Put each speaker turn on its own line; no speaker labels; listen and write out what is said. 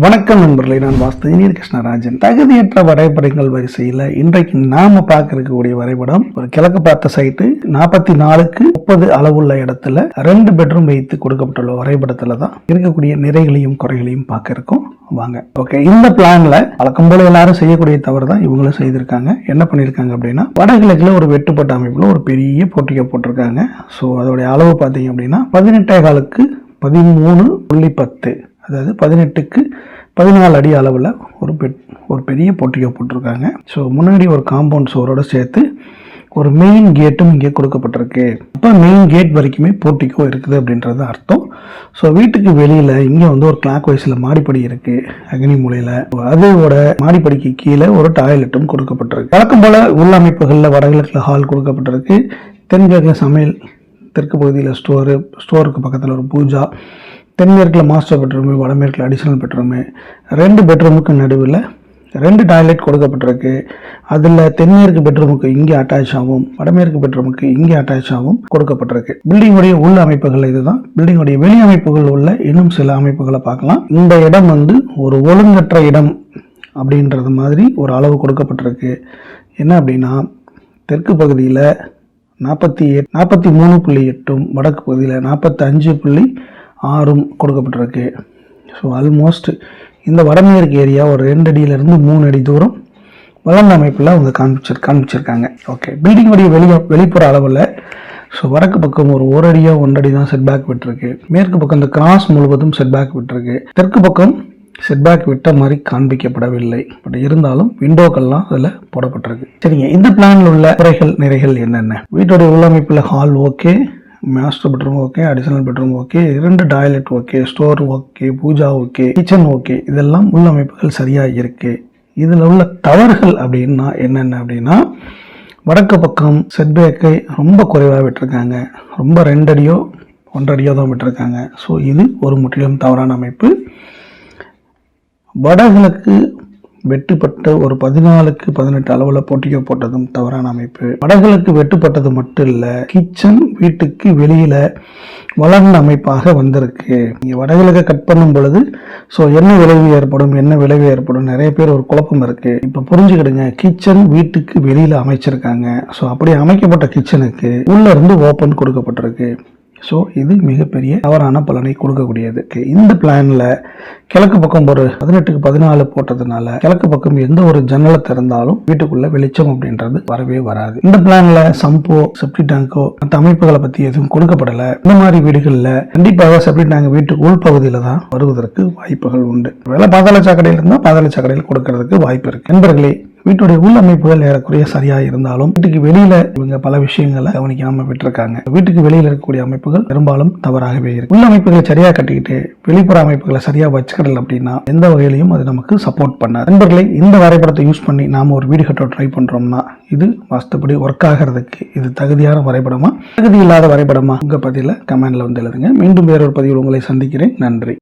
வணக்கம் நண்பர்களே நான் வாஸ்து இனியர் கிருஷ்ணராஜன். தகுதியற்ற வரைபடங்கள் வரிசையில் இன்றைக்கு நாம பார்க்க இருக்கக்கூடிய வரைபடம் ஒரு கிழக்கு பார்த்த சைட்டு நாற்பத்தி நாலுக்கு முப்பது அளவுள்ள இடத்துல ரெண்டு பெட்ரூம் வைத்து கொடுக்கப்பட்டுள்ள வரைபடத்துல தான் இருக்கக்கூடிய நிறைகளையும் குறைகளையும் பார்க்க இருக்கோம். வாங்க. ஓகே இந்த பிளான்ல வழக்கம் போல எல்லாரும் செய்யக்கூடிய தவறு தான் இவங்களும் செய்திருக்காங்க. என்ன பண்ணியிருக்காங்க அப்படின்னா வடகிழக்குல ஒரு வெட்டுப்பட்ட அமைப்புல ஒரு பெரிய போட்டிக்கை போட்டிருக்காங்க. ஸோ அதோடைய அளவு பார்த்தீங்க அப்படின்னா பதினெட்டே காலுக்கு பதிமூணு புள்ளி பத்து. அதாவது பதினெட்டுக்கு பதினாலு அடி அளவில் ஒரு பெட் ஒரு பெரிய போட்டிகை போட்டிருக்காங்க. ஸோ முன்னாடி ஒரு காம்பவுண்ட் சுவரோடு சேர்த்து ஒரு மெயின் கேட்டும் இங்கே கொடுக்கப்பட்டிருக்கு. அப்போ மெயின் கேட் வரைக்குமே போட்டிக்கோ இருக்குது அப்படின்றது அர்த்தம். ஸோ வீட்டுக்கு வெளியில் இங்கே வந்து ஒரு கிளாக் வைஸில் மாடிப்படி இருக்குது அக்னி மூலையில். அதோட மாடிப்படிக்கு கீழே ஒரு டாய்லெட்டும் கொடுக்கப்பட்டிருக்கு. வழக்கம் போல் உள்ளமைப்புகளில் வடகிழக்கில் ஹால் கொடுக்கப்பட்டிருக்கு. தென்கிழக்கு சமையல் தெற்கு பகுதியில் ஸ்டோரு ஸ்டோருக்கு பக்கத்தில் ஒரு பூஜா தென்மேற்கில் மாஸ்டர் பெட்ரூமு வடமேற்கில் அடிஷனல் பெட்ரூமு ரெண்டு பெட்ரூமுக்கு நடுவில் ரெண்டு டாய்லெட் கொடுக்கப்பட்டிருக்கு. அதில் தென்மேற்கு பெட்ரூமுக்கு இங்கே அட்டாச் ஆகும் வடமேற்கு பெட்ரூமுக்கு இங்கே அட்டாச் ஆகும் கொடுக்கப்பட்டிருக்கு. பில்டிங்குடைய உள் அமைப்புகள் இதுதான். பில்டிங்குடைய வெளி அமைப்புகள் உள்ள இன்னும் சில அமைப்புகளை பார்க்கலாம். இந்த இடம் வந்து ஒரு ஒழுங்கற்ற இடம் அப்படின்றது மாதிரி ஒரு அளவு கொடுக்கப்பட்டிருக்கு. என்ன அப்படின்னா தெற்கு பகுதியில் நாற்பத்தி எட் நாற்பத்தி மூணு புள்ளி எட்டும் வடக்கு பகுதியில் நாற்பத்தி அஞ்சு புள்ளி ஆறும் கொடுக்கப்பட்டிருக்கு. ஸோ ஆல்மோஸ்ட் இந்த வடமேற்கு ஏரியா ஒரு ரெண்டு அடியிலேருந்து மூணு அடி தூரம் வளர்ந்த அமைப்பில் அவங்க காமிச்சிரு காண்பிச்சிருக்காங்க. ஓகே பில்டிங்குடைய வெளிய வெளிப்புற அளவில் ஸோ வடக்கு பக்கம் ஒரு ஒரு அடியோ ஒன்றடி தான் செட்பேக் விட்டுருக்கு. மேற்கு பக்கம் இந்த கிராஸ் முழுவதும் செட்பேக் விட்டுருக்கு. தெற்கு பக்கம் செட்பேக் விட்ட மாதிரி காண்பிக்கப்படவில்லை. பட் இருந்தாலும் விண்டோக்கள்லாம் அதில் போடப்பட்டிருக்கு. சரிங்க இந்த பிளானில் உள்ள குறைகள் நிறைகள் என்னென்ன? வீட்டோடைய உள்ளமைப்பில் hall okay master bedroom okay additional bedroom okay இரண்டு toilet okay store okay puja okay kitchen okay இதெல்லாம் உள்ளமைப்புகள் சரியாக இருக்குது இதில் உள்ள தவறுகள் அப்படின்னா என்னென்ன அப்படின்னா வடக்கு பக்கம் செட்பேக்கை ரொம்ப குறைவாக விட்டுருக்காங்க. ரொம்ப ரெண்டடியோ ஒன்றடியோ தான் விட்டுருக்காங்க. ஸோ இது ஒரு முற்றிலும் தவறான அமைப்பு. வடகிழக்கு வெட்டுப்பட்ட ஒரு பதினாலுக்கு பதினெட்டு அளவில் போட்டிக்க போட்டதும் தவறான அமைப்பு. வடகளுக்கு வெட்டுப்பட்டது மட்டும் இல்லை கிச்சன் வீட்டுக்கு வெளியில் வளர்ந்த அமைப்பாக வந்திருக்கு. நீங்கள் வடகிழக்கை கட் பண்ணும் பொழுது ஸோ என்ன விளைவு ஏற்படும் என்ன விளைவு ஏற்படும் நிறைய பேர் ஒரு குழப்பம் இருக்குது இப்போ புரிஞ்சுக்கிடுங்க கிச்சன் வீட்டுக்கு வெளியில் அமைச்சிருக்காங்க. ஸோ அப்படி அமைக்கப்பட்ட கிச்சனுக்கு உள்ளேருந்து ஓப்பன் கொடுக்கப்பட்டிருக்கு. ஸோ இது மிகப்பெரிய தவறான பலனை கொடுக்கக்கூடியது. இந்த பிளான்ல கிழக்கு பக்கம் ஒரு பதினெட்டுக்கு பதினாலு போட்டதுனால கிழக்கு பக்கம் எந்த ஒரு ஜன்னலை திறந்தாலும் வீட்டுக்குள்ள வெளிச்சம் அப்படின்றது வரவே வராது. இந்த பிளான்ல சம்போ செப்டி டேங்கோ மற்ற அமைப்புகளை பத்தி எதுவும் கொடுக்கப்படல. இந்த மாதிரி வீடுகளில் கண்டிப்பாக செப்டி டேங்க் வீட்டுக்கு உள்பகுதியில தான் வருவதற்கு வாய்ப்புகள் உண்டு. வேலை பாதாள சாக்கடையில் இருந்தால் பாதாள சாக்கடையில் கொடுக்கறதுக்கு வாய்ப்பு இருக்கு. நண்பர்களே வீட்டுடைய உள்ளமைப்புகள் ஏறக்குறைய சரியா இருந்தாலும் வீட்டுக்கு வெளியில இவங்க பல விஷயங்களை கவனிக்காம விட்டுருக்காங்க. வீட்டுக்கு வெளியில இருக்கக்கூடிய அமைப்புகள் பெரும்பாலும் தவறாகவே இருக்கு. உள்ளமைப்புகளை சரியா கட்டிக்கிட்டு வெளிப்புற அமைப்புகளை சரியா வச்சுக்கிடல அப்படின்னா எந்த வகையிலையும் அது நமக்கு சப்போர்ட் பண்ணாது. நண்பர்களை இந்த வரைபடத்தை யூஸ் பண்ணி நாம ஒரு வீடு கட்ட ட்ரை பண்றோம்னா இது வாஸ்துபடி ஒர்க் ஆகிறதுக்கு இது தகுதியான வரைபடமா தகுதி இல்லாத வரைபடமா? உங்க பதில கமெண்ட்ல வந்து எழுதுங்க. மீண்டும் வேறொரு பதிவில் உங்களை சந்திக்கிறேன். நன்றி.